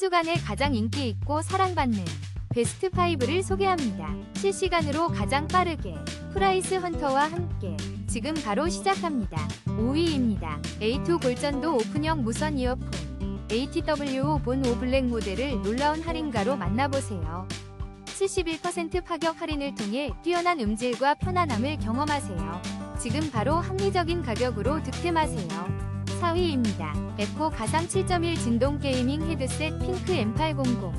주간에 가장 인기 있고 사랑받는 베스트 5를 소개합니다. 실시간으로 가장 빠르게 프라이스 헌터와 함께 지금 바로 시작합니다. 5위입니다. A2 골전도 오픈형 무선 이어폰 ATW 본 오블랙 모델을 놀라운 할인가로 만나보세요. 71% 파격 할인을 통해 뛰어난 음질과 편안함을 경험하세요. 지금 바로 합리적인 가격으로 득템하세요. 4위입니다. 에코 가상 7.1 진동 게이밍 헤드셋 핑크 M800.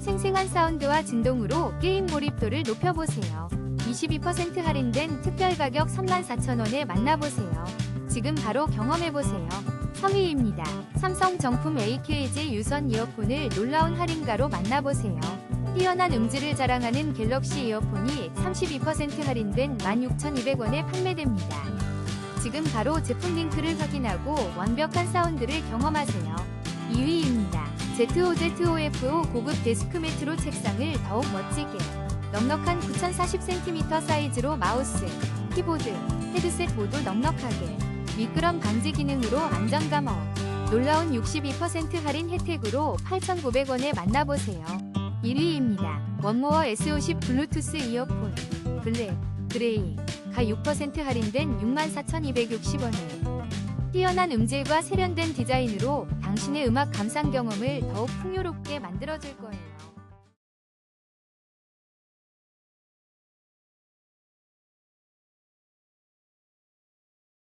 생생한 사운드와 진동으로 게임 몰입도를 높여보세요. 22% 할인된 특별 가격 34,000원에 만나보세요. 지금 바로 경험해보세요. 3위입니다. 삼성 정품 AKG 유선 이어폰을 놀라운 할인가로 만나보세요. 뛰어난 음질을 자랑하는 갤럭시 이어폰이 32% 할인된 16,200원에 판매됩니다. 지금 바로 제품 링크를 확인하고 완벽한 사운드를 경험하세요. 2위입니다. ZOZOFO 고급 데스크 매트로 책상을 더욱 멋지게 넉넉한 9040cm 사이즈로 마우스, 키보드, 헤드셋 모두 넉넉하게 미끄럼 방지 기능으로 안정감 업 놀라운 62% 할인 혜택으로 8,900원에 만나보세요. 1위입니다. 원모어 S50 블루투스 이어폰 블랙, 그레이 가 6% 할인된 64,260원에 뛰어난 음질과 세련된 디자인으로 당신의 음악 감상 경험을 더욱 풍요롭게 만들어줄 거예요.